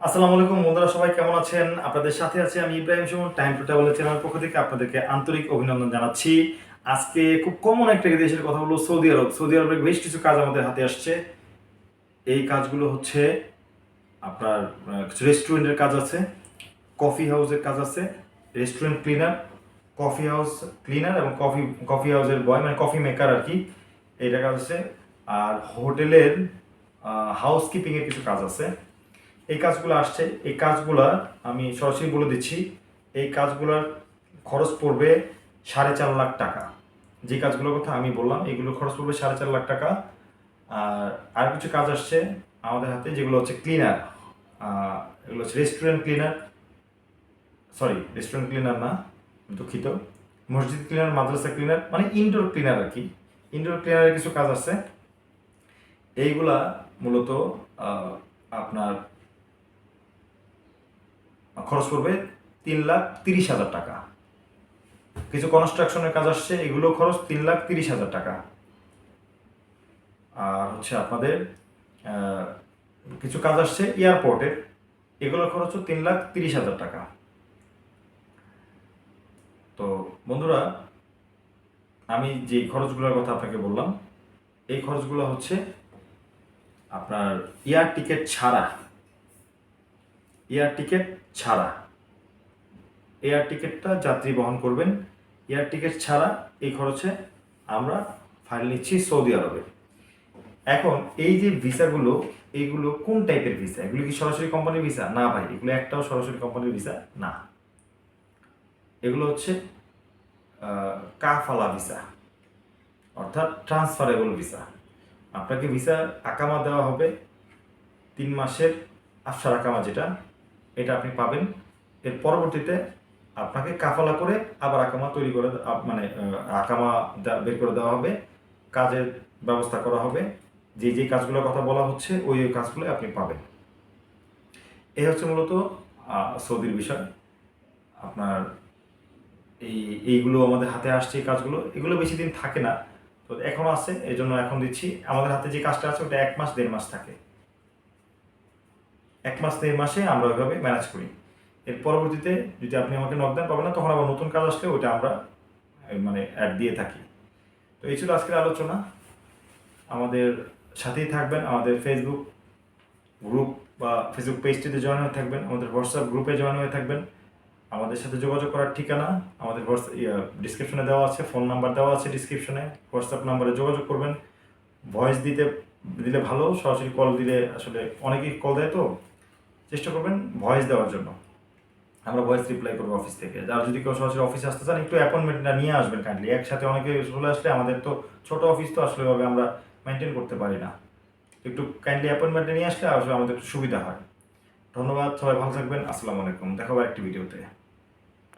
আসসালামু আলাইকুম, বন্ধুরা সবাই কেমন আছেন? আপনাদের সাথে আছে আমি ইব্রাহিম সুমন টাইম টু ট্রাভেলের চ্যানেল পক্ষ থেকে আপনাদেরকে আন্তরিক অভিনন্দন জানাচ্ছি। আজকে খুব কমন একটা দেশের কথা বলব, সৌদি আরব। সৌদি আরবের বেশ কিছু কাজ আমাদের হাতে আসছে। এই কাজগুলো হচ্ছে আপনার রেস্টুরেন্টের কাজ আছে কফি হাউসের কাজ আছে restaurant cleaner coffee house cleaner এবং কফি কফি হাউসের বয় মানে কফি মেকার আর কি, এইটা কাজ আছে। আর হোটেলের হাউস কিপিংয়ের কিছু কাজ আছে। এই কাজগুলো আসছে। এই কাজগুলা আমি সরাসরি বলে দিচ্ছি। এই কাজগুলোর খরচ পড়বে সাড়ে চার লাখ টাকা। যে কাজগুলোর কথা আমি বললাম এগুলো খরচ পড়বে সাড়ে চার লাখ টাকা। আর আর কিছু কাজ আসছে আমাদের হাতে, যেগুলো হচ্ছে ক্লিনার এগুলো হচ্ছে restaurant cleaner sorry restaurant cleaner না দুঃখিত। মসজিদ ক্লিনার মাদ্রাসা ক্লিনার মানে ইনডোর ক্লিনার আর কি। ইনডোর ক্লিনারের কিছু কাজ আছে এইগুলা মূলত আপনার খরচ পড়বে তিন লাখ তিরিশ হাজার টাকা। কিছু কনস্ট্রাকশনের কাজ আসছে এগুলো খরচ তিন লাখ তিরিশ হাজার টাকা। আর হচ্ছে আপনাদের কিছু কাজ আসছে এয়ারপোর্টের এগুলোর খরচ তিন লাখ তিরিশ হাজার টাকা। তো বন্ধুরা, আমি যে খরচগুলোর কথা আপনাকে বললাম, এই খরচগুলো হচ্ছে আপনার এয়ার টিকিট ছাড়া এয়ার টিকিট ছাড়া। এয়ার টিকিটটা যাত্রী বহন করবেন। এয়ার টিকিট ছাড়া এই খরচে আমরা ফাইল নিচ্ছি সৌদি আরবে। এখন এই যে ভিসাগুলো এইগুলো কোন টাইপের ভিসা? এগুলো কি সরাসরি কোম্পানির ভিসা? না ভাই, এগুলো একটাও সরাসরি কোম্পানির ভিসা না। এগুলো হচ্ছে কাফালা ভিসা, অর্থাৎ ট্রান্সফারেবল ভিসা। আপনাকে ভিসা আকামা দেওয়া হবে তিন মাসের আফসার আকামা যেটা এটা আপনি পাবেন। এর পরবর্তীতে আপনাকে কাফালা করে আবার আকামা তৈরি করে মানে আকামা বের করে দেওয়া হবে। কাজের ব্যবস্থা করা হবে। যে যে কাজগুলোর কথা বলা হচ্ছে, ওই ওই কাজগুলো আপনি পাবেন। এই হচ্ছে মূলত সৌদির বিষয়। আপনার এই, এইগুলো আমাদের হাতে আসছে, এই কাজগুলো। এগুলো বেশি দিন থাকে না। তো এখন আছে এই জন্য এখন দিচ্ছি। আমাদের হাতে যে কাজটা আছে, ওটা এক মাস, দেড় মাস থাকে। এক মাস দেড় মাসে আমরা ওইভাবে ম্যানেজ করি। এর পরবর্তীতে যদি আপনি আমাকে নক দেন পাবেন না, তখন আবার নতুন কাজ আসলে ওটা আমরা মানে অ্যাড দিয়ে থাকি। তো এই ছিল আজকের আলোচনা। আমাদের সাথেই থাকবেন, আমাদের ফেসবুক গ্রুপ বা ফেসবুক পেজটিতে জয়েন হয়ে থাকবেন, আমাদের হোয়াটসঅ্যাপ গ্রুপে জয়েন হয়ে থাকবেন। আমাদের সাথে যোগাযোগ করার ঠিকানা, আমাদের ডিসক্রিপশনে দেওয়া আছে ফোন নাম্বার দেওয়া আছে ডিসক্রিপশনে হোয়াটসঅ্যাপ নাম্বারে যোগাযোগ করবেন। ভয়েস দিতে, দিলে ভালো, সরাসরি কল দিলে আসলে অনেকেই কল দেয় তো। চেষ্টা করবেন ভয়েস দেওয়ার জন্য। আমরা ভয়েস রিপ্লাই করব অফিস থেকে। আর যদি কেউ সরাসরি অফিসে আসতে চান, একটু অ্যাপয়েন্টমেন্টটা নিয়ে আসবেন কাইন্ডলি একসাথে অনেকে চলে আসলে আমাদের তো ছোট অফিস তো আসলে ওইভাবে আমরা মেনটেন করতে পারি না। একটু কাইন্ডলি অ্যাপয়েন্টমেন্টে নিয়ে আসলে আসলে আমাদের একটু সুবিধা হয়। ধন্যবাদ, সবাই ভালো থাকবেন। আসসালামু আলাইকুম। দেখাবো একটি ভিডিওতে